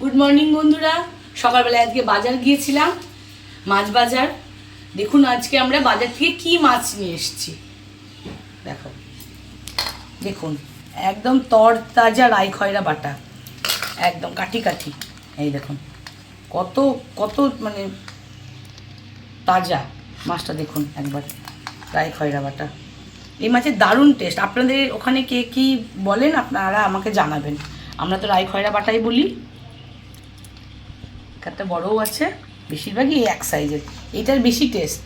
Good morning বন্ধুরা। সকালবেলা আজকে বাজার গিয়েছিলাম, মাছ বাজার। দেখুন, আজকে আমরা বাজার থেকে কি মাছ নিয়ে এসেছি। দেখো। দেখুন, একদম তর তাজা রাই খয়রা বাটা। একদম কাঠি কাঠি এই দেখুন, কত কত মানে তাজা মাছটা দেখুন একবার রাই খয়রা বাটা। এই মাছের দারুণ টেস্ট আপনাদের ওখানে কে কি বলেন, আপনারা আমাকে জানাবেন। আমরা তো রাই খয়রা বাটাই বলি। একটা বড়ও আছে, বেশিরভাগই এই এক সাইজের এটার বেশি টেস্ট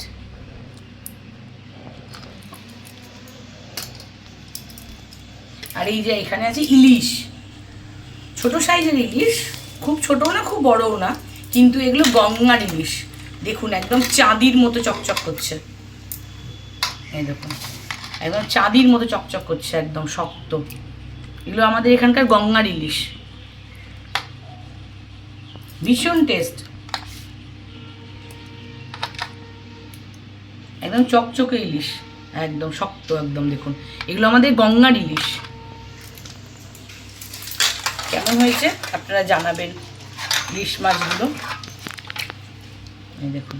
আর এই যে এখানে আছে ইলিশ। ছোট সাইজের ইলিশ, খুব ছোটও না, খুব বড়ও না, কিন্তু এগুলো গঙ্গার ইলিশ। দেখুন, একদম চাঁদির মতো চকচক করছে। দেখুন, একদম চাঁদির মতো চকচক করছে, একদম শক্ত। এগুলো আমাদের এখানকার গঙ্গার ইলিশ। ভীষণ টেস্ট। একদম চকচকে ইলিশ, একদম শক্ত, একদম দেখুন। এগুলো আমাদের গঙ্গার ইলিশ। কেমন হয়েছে? আপনারা জানাবেন ইলিশ মাছগুলো। দেখুন।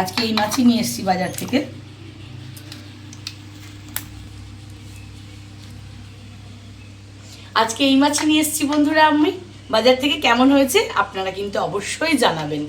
আজকে এই মাছই নিয়ে এসেছি বাজার থেকে। আজকে এই মাছ নিয়ে এসেছি বন্ধুরা আমি। বাজার থেকে কেমন হয়েছে আপনারা কিন্তু অবশ্যই জানাবেন।